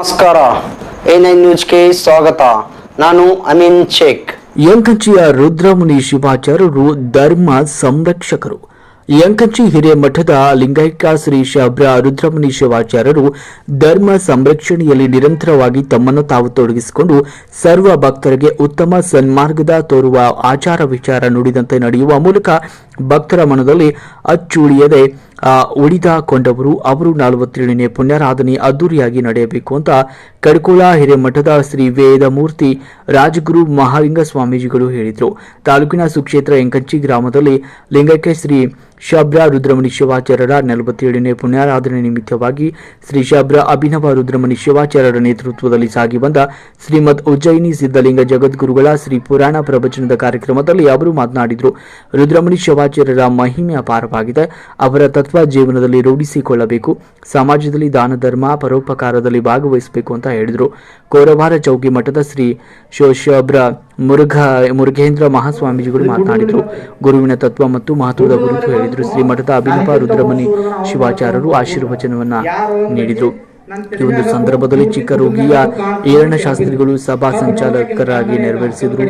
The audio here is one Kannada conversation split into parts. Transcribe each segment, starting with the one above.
ನಮಸ್ಕಾರ ಎ ನೈನ್ ನ್ಯೂಸ್ಗೆ ಸ್ವಾಗತ ನಾನು ಅಮೀನ್ ಶೇಖ್ ಯಂಕಂಚಿಯ ರುದ್ರಮುನಿ ಶಿವಾಚಾರ್ಯರು ಧರ್ಮ ಸಂರಕ್ಷಕರು ಯಂಕಂಚಿ ಹಿರೇಮಠದ ಲಿಂಗೈಕ್ಯ ಶ್ರೀ ಶಬ್ರ ರುದ್ರಮುನಿ ಶಿವಾಚಾರ್ಯರು ಧರ್ಮ ಸಂರಕ್ಷಣೆಯಲ್ಲಿ ನಿರಂತರವಾಗಿ ತಮ್ಮನ್ನು ತಾವು ತೊಡಗಿಸಿಕೊಂಡು ಸರ್ವ ಭಕ್ತರಿಗೆ ಉತ್ತಮ ಸನ್ಮಾರ್ಗದ ತೋರುವ ಆಚಾರ ವಿಚಾರ ನುಡಿದಂತೆ ನಡೆಯುವ ಮೂಲಕ ಭಕ್ತರ ಮನದಲ್ಲಿ ಅಚ್ಚುಳಿಯದೆ ಉಳಿದ ಕೊಂಡವರು ಅವರು ನಲವತ್ತೇಳನೇ ಪುಣ್ಯಾರಾಧನೆ ಅದ್ದೂರಿಯಾಗಿ ನಡೆಯಬೇಕು ಅಂತ ಕಡ್ಕೋಳ ಹಿರೇಮಠದ ಶ್ರೀ ವೇದಮೂರ್ತಿ ರಾಜಗುರು ಮಹಾಲಿಂಗ ಸ್ವಾಮೀಜಿಗಳು ಹೇಳಿದರು. ತಾಲೂಕಿನ ಸುಕ್ಷೇತ್ರ ಎಂಕಂಚಿ ಗ್ರಾಮದಲ್ಲಿ ಲಿಂಗಕ್ಕೆ ಶ್ರೀ ಶಬ್ರ ರುದ್ರಮಣಿ ಶಿವಾಚಾರ್ಯರ ನಲವತ್ತೇಳನೇ ಪುಣ್ಯಾರಾಧನೆ ನಿಮಿತ್ತವಾಗಿ ಶ್ರೀ ಶಬ್ರ ಅಭಿನವ ರುದ್ರಮಣಿ ಶಿವಾಚಾರ್ಯರ ನೇತೃತ್ವದಲ್ಲಿ ಸಾಗಿ ಬಂದ ಶ್ರೀಮದ್ ಉಜ್ಜಯಿನಿ ಸಿದ್ಧಲಿಂಗ ಜಗದ್ಗುರುಗಳ ಶ್ರೀ ಪುರಾಣ ಪ್ರವಚನದ ಕಾರ್ಯಕ್ರಮದಲ್ಲಿ ಅವರು ಮಾತನಾಡಿದರು. ರುದ್ರಮುನಿ ಶಿವಾಚಾರ್ಯರ ಮಹಿಮೆ ಅಪಾರವಾಗಿದೆ. ಅವರ ತತ್ವ ಜೀವನದಲ್ಲಿ ರೂಢಿಸಿಕೊಳ್ಳಬೇಕು. ಸಮಾಜದಲ್ಲಿ ದಾನ ಧರ್ಮ ಪರೋಪಕಾರದಲ್ಲಿ ಭಾಗವಹಿಸಬೇಕು ಅಂತ ಹೇಳಿದರು. ಕೋರವಾರ ಚೌಕಿ ಮಠದ ಶ್ರೀ ಶೋಶಬ್ರ ಮುರುಘ ಮುರುಘೇಂದ್ರ ಮಹಾಸ್ವಾಮೀಜಿಗಳು ಮಾತನಾಡಿದರು. ಗುರುವಿನ ತತ್ವ ಮತ್ತು ಮಹತ್ವದ ಕುರಿತು ಹೇಳಿದರು. ಶ್ರೀ ಮಠದ ಅಭಿನವ ರುದ್ರಮಣಿ ಶಿವಾಚಾರ್ಯರು ಆಶೀರ್ವಚನವನ್ನು ನೀಡಿದರು. ಒಂದು ಸಂದರ್ಭದಲ್ಲಿ ಚಿಕ್ಕ ರೋಗಿಯ ಏರಣ ಶಾಸ್ತ್ರಿಗಳು ಸಭಾ ಸಂಚಾಲಕರಾಗಿ ನೆರವೇರಿಸಿದರು.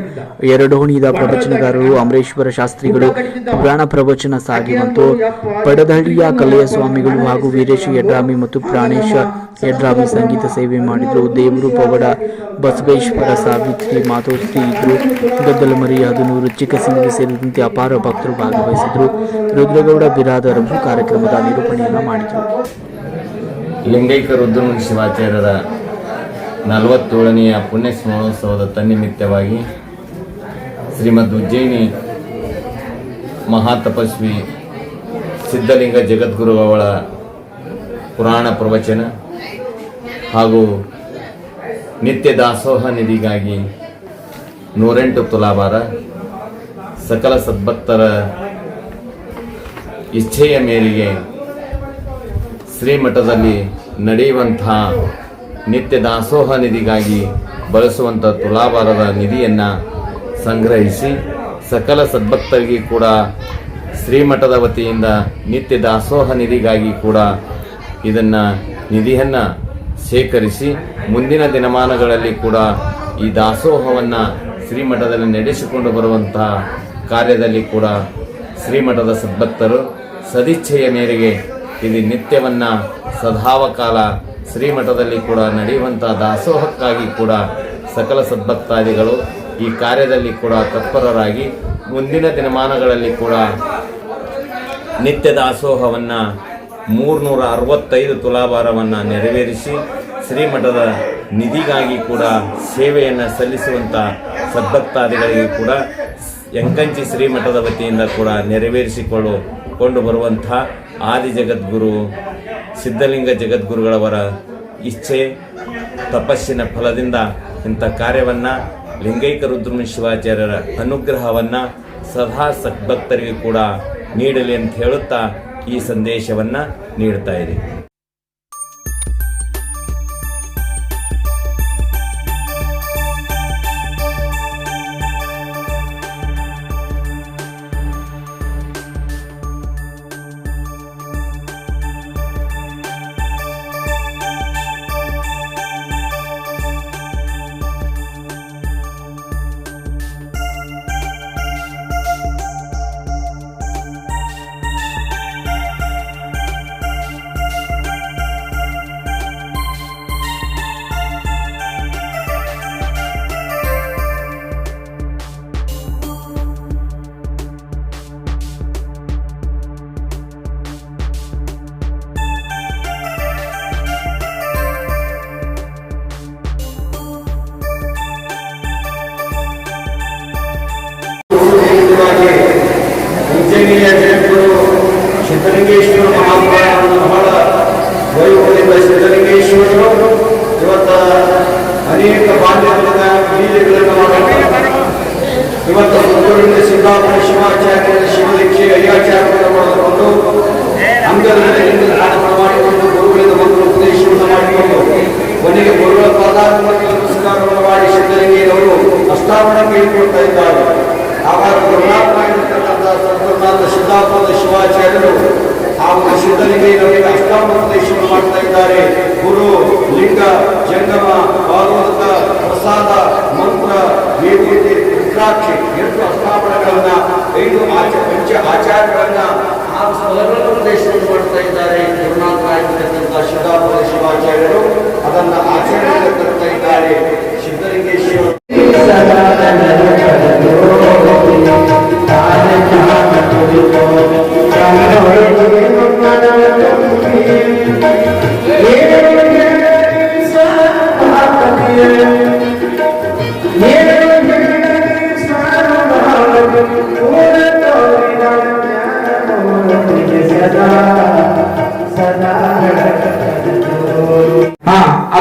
ಎರಡೋಣಿದ ಪ್ರವಚನಗಾರರು ಅಮರೇಶ್ವರ ಶಾಸ್ತ್ರಿಗಳು ಪುರಾಣ ಪ್ರವಚನ ಸಾಗಿ ಮತ್ತು ಪಡದಹಳ್ಳಿಯ ಕಲೆಯ ಸ್ವಾಮಿಗಳು ಹಾಗೂ ವೀರೇಶ ಯಡ್ರಾಮಿ ಮತ್ತು ಪ್ರಾಣೇಶ ಯಡ್ರಾಮಿ ಸಂಗೀತ ಸೇವೆ ಮಾಡಿದರು. ದೇವರು ಪವಡ ಬಸವೇಶ್ವರ ಸಾವಿತ್ರಿ ಮಾತೋಶ್ರೀ ಇದ್ರು. ಗದ್ದಲಮರಿ ಚಿಕ್ಕ ಚಿಕ್ಕಸಿಂಗಿ ಸೇರಿದಂತೆ ಅಪಾರ ಭಕ್ತರು ಭಾಗವಹಿಸಿದರು. ರುದ್ರಗೌಡ ಬಿರಾದರವರು ಕಾರ್ಯಕ್ರಮದ ನಿರೂಪಣೆಯನ್ನು ಮಾಡಿದರು. ಲಿಂಗೈಕ ರುದ್ರಮುನಿ ಶಿವಾಚಾರ್ಯರ ನಲವತ್ತೇಳನೆಯ ಪುಣ್ಯ ಸ್ಮರಣೋತ್ಸವದ ತನ್ನಿಮಿತ್ತವಾಗಿ ಶ್ರೀಮದ್ ಉಜ್ಜಯಿನಿ ಮಹಾತಪಸ್ವಿ ಸಿದ್ಧಲಿಂಗ ಜಗದ್ಗುರು ಅವಳ ಪುರಾಣ ಪ್ರವಚನ ಹಾಗೂ ನಿತ್ಯ ದಾಸೋಹ ನಿಧಿಗಾಗಿ ನೂರೆಂಟು ತುಲಾಭಾರ ಸಕಲ ಸದ್ಭಕ್ತರ ಇಚ್ಛೆಯ ಮೇರೆಗೆ ಶ್ರೀಮಠದಲ್ಲಿ ನಡೆಯುವಂತಹ ನಿತ್ಯ ದಾಸೋಹ ನಿಧಿಗಾಗಿ ಬಳಸುವಂಥ ತುಲಾಭಾರದ ನಿಧಿಯನ್ನು ಸಂಗ್ರಹಿಸಿ ಸಕಲ ಸದ್ಭಕ್ತರಿಗೆ ಕೂಡ ಶ್ರೀಮಠದ ವತಿಯಿಂದ ನಿತ್ಯ ದಾಸೋಹ ನಿಧಿಗಾಗಿ ಕೂಡ ಇದನ್ನು ನಿಧಿಯನ್ನು ಶೇಖರಿಸಿ ಮುಂದಿನ ದಿನಮಾನಗಳಲ್ಲಿ ಕೂಡ ಈ ದಾಸೋಹವನ್ನು ಶ್ರೀಮಠದಲ್ಲಿ ನಡೆಸಿಕೊಂಡು ಬರುವಂತಹ ಕಾರ್ಯದಲ್ಲಿ ಕೂಡ ಶ್ರೀಮಠದ ಸದ್ಭಕ್ತರು ಸದಿಚ್ಛೆಯ ಮೇರೆಗೆ ಇದು ನಿತ್ಯವನ್ನ ಸದಾವಕಾಲ ಶ್ರೀಮಠದಲ್ಲಿ ಕೂಡ ನಡೆಯುವಂತಹ ದಾಸೋಹಕ್ಕಾಗಿ ಕೂಡ ಸಕಲ ಸದ್ಭಕ್ತಾದಿಗಳು ಈ ಕಾರ್ಯದಲ್ಲಿ ಕೂಡ ತತ್ಪರರಾಗಿ ಮುಂದಿನ ದಿನಮಾನಗಳಲ್ಲಿ ಕೂಡ ನಿತ್ಯ ದಾಸೋಹವನ್ನು ಮೂರ್ನೂರ ಅರವತ್ತೈದು ತುಲಾಭಾರವನ್ನು ನೆರವೇರಿಸಿ ಶ್ರೀಮಠದ ನಿಧಿಗಾಗಿ ಕೂಡ ಸೇವೆಯನ್ನು ಸಲ್ಲಿಸುವಂಥ ಸದ್ಭಕ್ತಾದಿಗಳಿಗೆ ಕೂಡ ಎಂಕಂಚಿ ಶ್ರೀಮಠದ ವತಿಯಿಂದ ಕೂಡ ನೆರವೇರಿಸಿಕೊಳ್ಳು ಕೊಂಡು ಬರುವಂಥ ಆದಿ ಜಗದ್ಗುರು, ಸಿದ್ಧಲಿಂಗ ಜಗದ್ಗುರುಗಳವರ ಇಚ್ಛೆ, ತಪಸ್ಸಿನ ಫಲದಿಂದ ಇಂಥ ಕಾರ್ಯವನ್ನು ಲಿಂಗೈಕ ರುದ್ರಮ ಶಿವಾಚಾರ್ಯರ ಅನುಗ್ರಹವನ್ನು ಸದಾ ಸದ್ಭಕ್ತರಿಗೆ ಕೂಡ ನೀಡಲಿ ಅಂತ ಹೇಳುತ್ತಾ ಈ ಸಂದೇಶವನ್ನು ನೀಡ್ತಾ ಇದೆ ಸಿದ್ಧಲಿಂಗೇಶ್ವರ ಮಹಾತ್ಮಗಳನ್ನು ಬಹಳ ವೈಭವದಿಂದ ಸಿದ್ಧಲಿಂಗೇಶ್ವರರು ಇವತ್ತ ಅನೇಕ ಬಾಲ್ಯದ ಬೀಜಗಳನ್ನು ಮಾಡುತ್ತಾರೆ ಇವತ್ತು ಸುತ್ತೂರಿನ ಸಿದ್ದಾಪುರ ಶಿವಾಚಾರ್ಯರ ಶಿವದೀಕ್ಷೆ ಅಯ್ಯಾಚಾರ್ಯರ ಮಾಡ್ತಾ ಇದ್ದಾರೆ ಗುರು, ಲಿಂಗ, ಜಂಗಮ, ಭಾಗವತ, ಪ್ರಸಾದ, ಮಂತ್ರ ವಿಭೂತಿ ರುದ್ರಾಕ್ಷಿ ಎಂಟು ಅಷ್ಟಾಪಣಗಳನ್ನ ಐದು ಆಚ, ಪಂಚ ಆಚಾರಗಳನ್ನ ಆ ಸ್ಥಳಗಳನ್ನು ಉಪದೇಶವನ್ನು ಮಾಡ್ತಾ ಇದ್ದಾರೆ. ಗುರುನಾಥರಾಗಿರ್ತಕ್ಕಂಥ ಶಿವಾಚಾರ್ಯರು ಅದನ್ನ ಆಚರಣೆ ತರ್ತಾ ಇದ್ದಾರೆ. ಸಿದ್ಧಲಿಂಗೇಶ್ವರ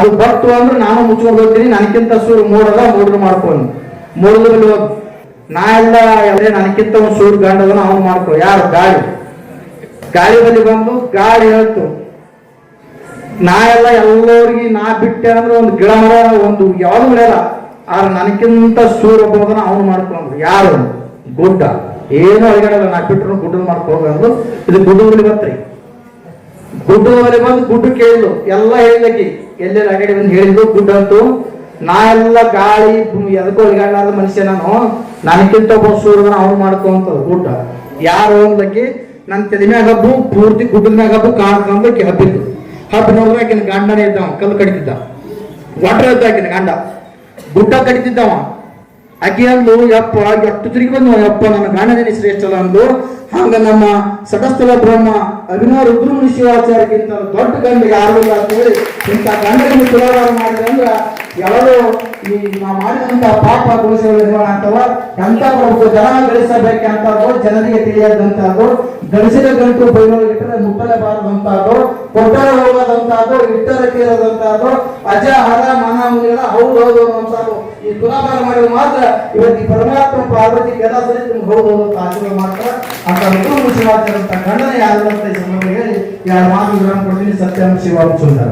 ಅದು ಬತ್ತು ಅಂದ್ರೆ ನಾನು ಮುಚ್ಕೊಂಡು ಹೋಗ್ತೀನಿ ನನಗಿಂತ ಸೂರು ಮೂಡದ ಮೂಡ್ರು ಮಾಡ್ಕೊಂಡು ಮೂಡದ್ರಲ್ಲಿ ನಾ ಎಲ್ಲ ಅಂದ್ರೆ ನನಗಿಂತ ಒಂದು ಸೂರು ಗಂಡದನ ಅವನು ಮಾಡ್ಕೊ ಯಾರು? ಗಾಳಿ. ಗಾಳಿ ಬಳಿ ಬಂದು ಗಾಳಿ ಹೇಳ್ತು. ನಾ ಎಲ್ಲ ಎಲ್ಲರಿಗೆ ನಾ ಬಿಟ್ಟೆ ಅಂದ್ರೆ ಒಂದು ಗಿಡ ಮರ, ಒಂದು ಯಾವ್ದು ಬೆಳೆಯಲ್ಲ ಆದ್ರೆ ನನಗಿಂತ ಸೂರು ಒಬ್ಬದನ ಅವನು ಮಾಡ್ಕೊಂಡು ಯಾರು? ಗುಡ್ಡ. ಏನು ಅಳಗಾಡಲ್ಲ ನಾ ಬಿಟ್ಟರು ಗುಡ್ಡದ ಮಾಡ್ಕೊಂಡು ಇದು ಗುಡ್ಡದಲ್ಲಿ ಬತ್ರಿ. ಗುಡ್ಡದವರೆ ಬಂದು ಗುಡ್ಡ ಕೇಳಿದ್ಲು. ಎಲ್ಲ ಹೇಳಿದಕ್ಕೆ ಎಲ್ಲೆಲ್ಲ ಅಗಡಿ ಬಂದು ಹೇಳಿದ್ರು ಗುಡ್ಡ ಅಂತು, ನಾ ಎಲ್ಲ ಗಾಳಿ ಎದಕ್ಕೋ ಒಳಗಾಡಲಾದ ಮನುಷ್ಯ ನಾನು. ನನಗಿಂತ ಒಬ್ಬ ಸೂರ್ಯನ ಅವ್ನು ಮಾಡ್ಕೊಂತ ಗುಡ್ಡ. ಯಾರು ಅಂದಕ್ಕೆ ನನ್ನ ತಲೆ ಮ್ಯಾಗ ಹಬ್ಬು, ಪೂರ್ತಿ ಗುಡ್ಡದ ಮ್ಯಾಗ ಹಬ್ಬು ಕಾಣ್ಕೊಂಡು ಹಬ್ಬಿತ್ತು ಹಬ್ಬ ನೋಡಿದ್ರೆ ಆಕಿನ ಗಂಡನೇ ಇದ್ದವ ಕಲ್ಲು ಕಡಿತಿದ್ದ. ಒಟ್ರ ಇದ್ದ ಆಕಿನ ಗಂಡ. ಗುಡ್ಡ ಕಡಿತಿದ್ದವ ಆಕೆ ಅಂದು ಯಪ್ಪ, ಎಷ್ಟು ತಿರುಗಿ ಬಂದು ಯಪ್ಪ, ನನ್ನ ಗಂಡನೇ ಶ್ರೇಷ್ಠ ಅಲ್ಲ ಅಂದ್ಲು. ಹಂಗ ನಮ್ಮ ಸಕಸ್ಥಲ ಬ್ರಹ್ಮ ಅಭಿನವ ರುದ್ರಮುನಿ ಶಿವಾಚಾರ್ಯಕ್ಕಿಂತ ದೊಡ್ಡ ಗಂಡಿಗೆ ಆಗಲಿಲ್ಲ ಅಂತ ಹೇಳಿ ಇಂಥ ಗಂಡನಿಗೆ ತುಲಾಭಾರ ಮಾಡಿದೆ ಅಂದ್ರೆ ಯಾರೋ ಈ ನಾವು ಮಾಡಿದಂತ ಪಾಪ ದೋಷಗಳು ನಿರ್ಮಾಣ ಅಂತವ ಎಂತ ಪ್ರಭು ಜನ ಗಳಿಸಬೇಕಂತದ್ದು ಜನರಿಗೆ ತಿಳಿಯದಂತಹದ್ದು ಗಳಿಸಿದ ಗಂಟು ಬೈನೊಳಗೆ ಇಟ್ಟರೆ ಮುಟ್ಟಲೇಬಾರದಂತಹದ್ದು ಕೊಟ್ಟರೆ ಹೋಗದಂತಹದ್ದು ಇಟ್ಟರೆ ತೀರದಂತದ್ದು ಅಜ, ಹರ, ಮನ, ಮುನಿಗಳ, ಹೌದು ಹೌದು ಅನ್ನುವಂಥದ್ದು ಈ ತುಲಾಭಾರ ಮಾಡಿದ್ರೆ ಮಾತ್ರ ಇವತ್ತು ಈ ಪರಮಾತ್ಮ ಪಾರ್ವತಿ ಕೆಲಸ ಹೌದು ಹೌದು ಆಶೀರ್ವಾದ ಮಾಡ್ತಾರೆ. ಅಂತ ಋತು ಶಿವಾಚಾರ ಅಂತ ಗಂಡನ ಯಾರು ಅಂತ ಈ ಸಂದರ್ಭ ಹೇಳಿ ಎರಡು ಮಾತು ವಿವರಣೆ ಕೊಡ್ತೀನಿ ಸತ್ಯಂ ಶಿವ ಸುಂದರ